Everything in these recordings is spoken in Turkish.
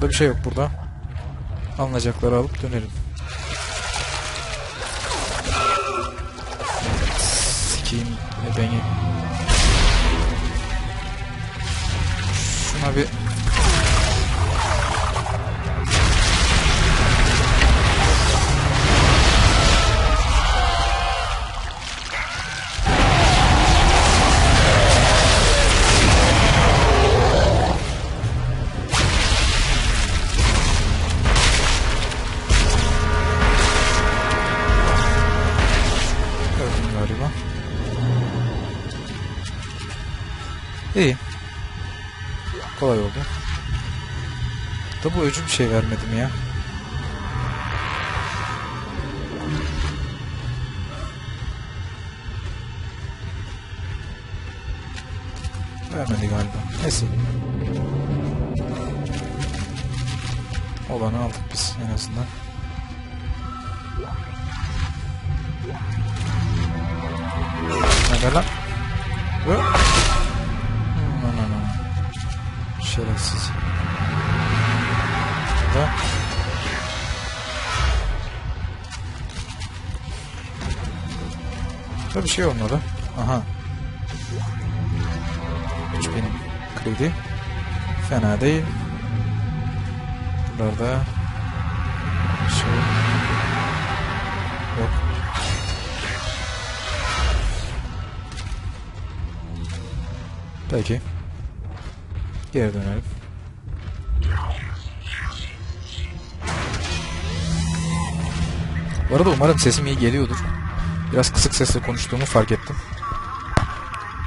Fazla da bir şey yok burada. Alınacakları alıp dönelim. Sikiyim beni. Şuna bir İyi. Kolay oldu. Da bu öcü bir şey vermedim ya. Vermedi galiba. Neyse. Olanı aldık biz en azından. Ne lan? Hı? Şerefsiz. Da. Da bir şey olmadı. Aha. 3000 kredi. Fena değil. Buralarda şey yok. Peki. Geri dönelim. Bu arada umarım sesim iyi geliyordur. Biraz kısık sesle konuştuğumu fark ettim.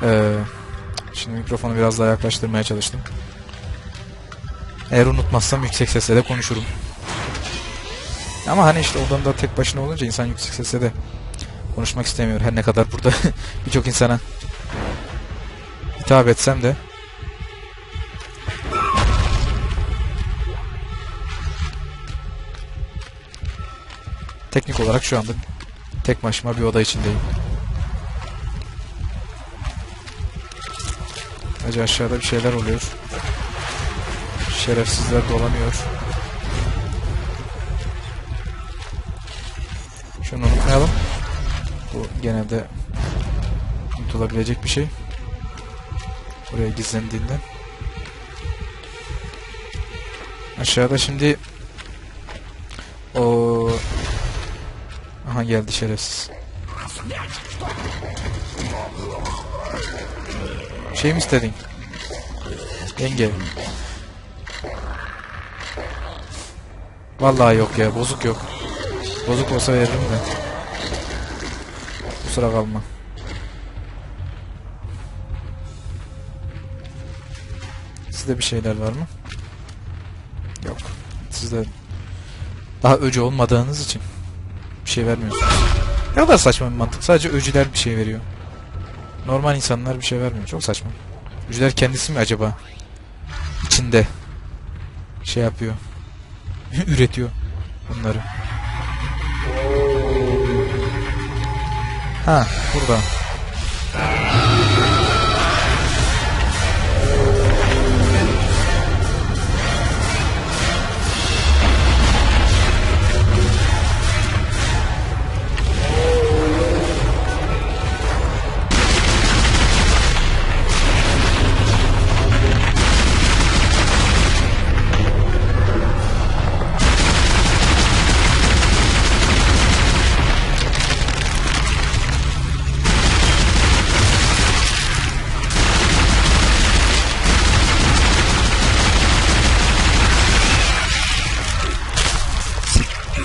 Ee, şimdi mikrofonu biraz daha yaklaştırmaya çalıştım. Eğer unutmazsam yüksek sesle de konuşurum. Ama hani işte odamda tek başına olunca insan yüksek sesle de konuşmak istemiyor. Her ne kadar burada birçok insana hitap etsem de teknik olarak şu anda tek başıma bir oda içindeyim. Acı aşağıda bir şeyler oluyor. Şerefsizler dolanıyor. Şunu unutmayalım. Bu genelde unutulabilecek bir şey. Buraya gizlendiğinden. Aşağıda şimdi Geldi şerefsiz. Şey mi istedin? Yenge. Vallahi yok ya bozuk yok. Bozuk olsa veririm de. Kusura kalma. Sizde bir şeyler var mı? Yok. Sizde daha öcü olmadığınız için şey vermiyorsunuz. Ne kadar saçma bir mantık. Sadece öcüler bir şey veriyor. Normal insanlar bir şey vermiyor. Çok saçma. Öcüler kendisi mi acaba? İçinde şey yapıyor. Üretiyor bunları. Ha, burada.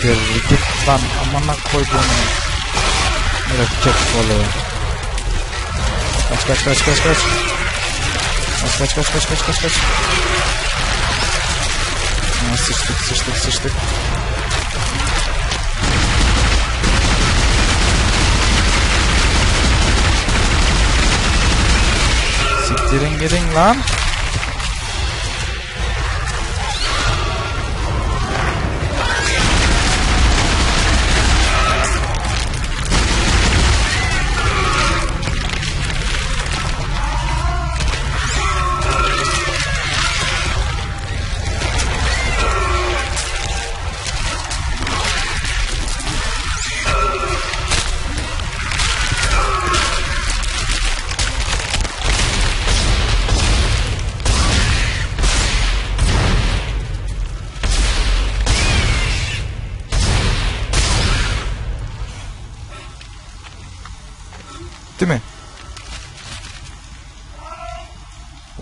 Geri git lan amına koyduğumu. Mürekkep balığı. Kaç kaç kaç kaç kaç. Kaç kaç kaç kaç kaç kaç kaç. Ha, sıçtık sıçtık sıçtık. Siktirin gidin lan.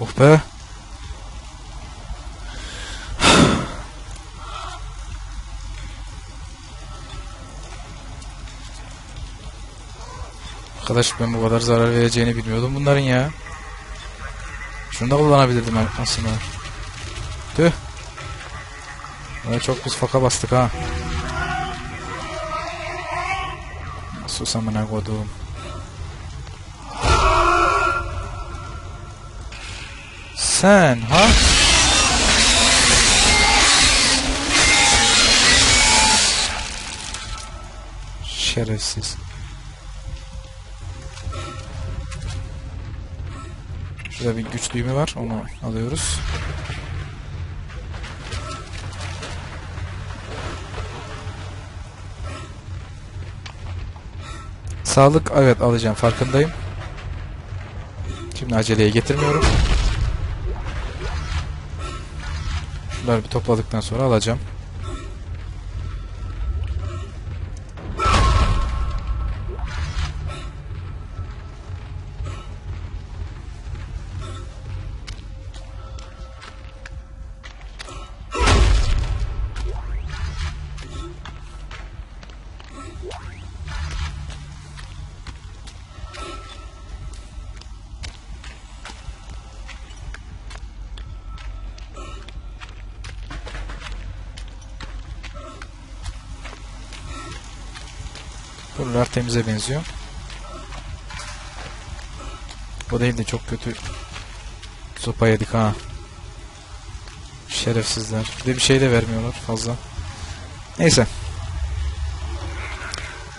Oh be. Arkadaş ben bu kadar zarar vereceğini bilmiyordum bunların ya. Şunu da kullanabilirdim aslında. Tüh. Buna çok biz faka bastık ha. Sus amına kodum. Sen ha? Şerefsiz. Şurada bir güç düğümü var. Onu alıyoruz. Sağlık evet alacağım farkındayım. Şimdi aceleye getirmiyorum. Bunları bir topladıktan sonra alacağım. Buralar temize benziyor. O değil de çok kötü sopa yedik ha. Şerefsizler. Bir de bir şey de vermiyorlar fazla. Neyse.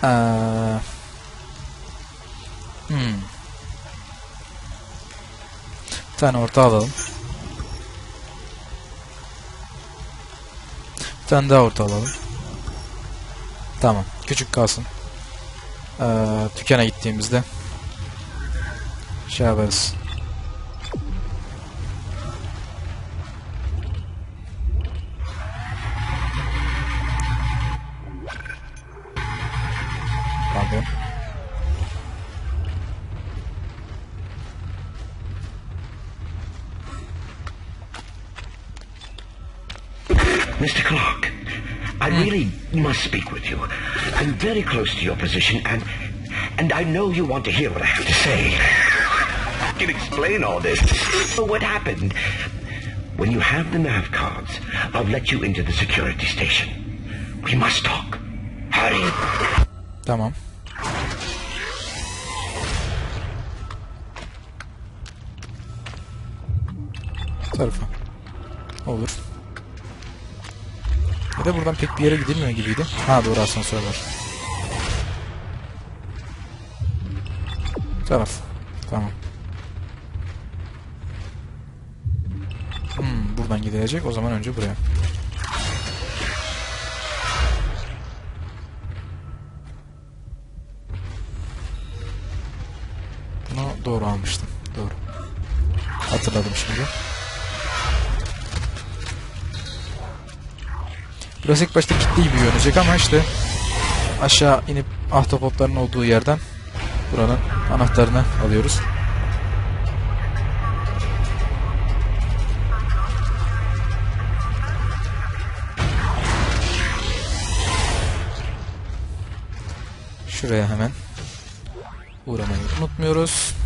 Ee, hmm. Bir tane orta alalım. Bir tane daha orta alalım. Tamam. Küçük kalsın. Ee, dükkana gittiğimizde şey yaparız. Pardon. Mr. Clark, I really must speak with you. I'm very close to your position, and and I know you want to hear what I have to say. I can explain all this. So what happened? When you have the nav cards, I'll let you into the security station. We must talk. Hurry. Tamam. Tarafa. Olur. Da buradan pek bir yere gidilmiyor gibiydi. Ha doğru asansör var. Taraf. Tamam. Hmm, buradan gidilecek. O zaman önce buraya. Bunu doğru almıştım. Doğru. Hatırladım şimdi. Burası ilk başta kilitli gibi görünecek ama işte aşağı inip ahtapotların olduğu yerden buranın anahtarını alıyoruz. Şuraya hemen uğramayı unutmuyoruz.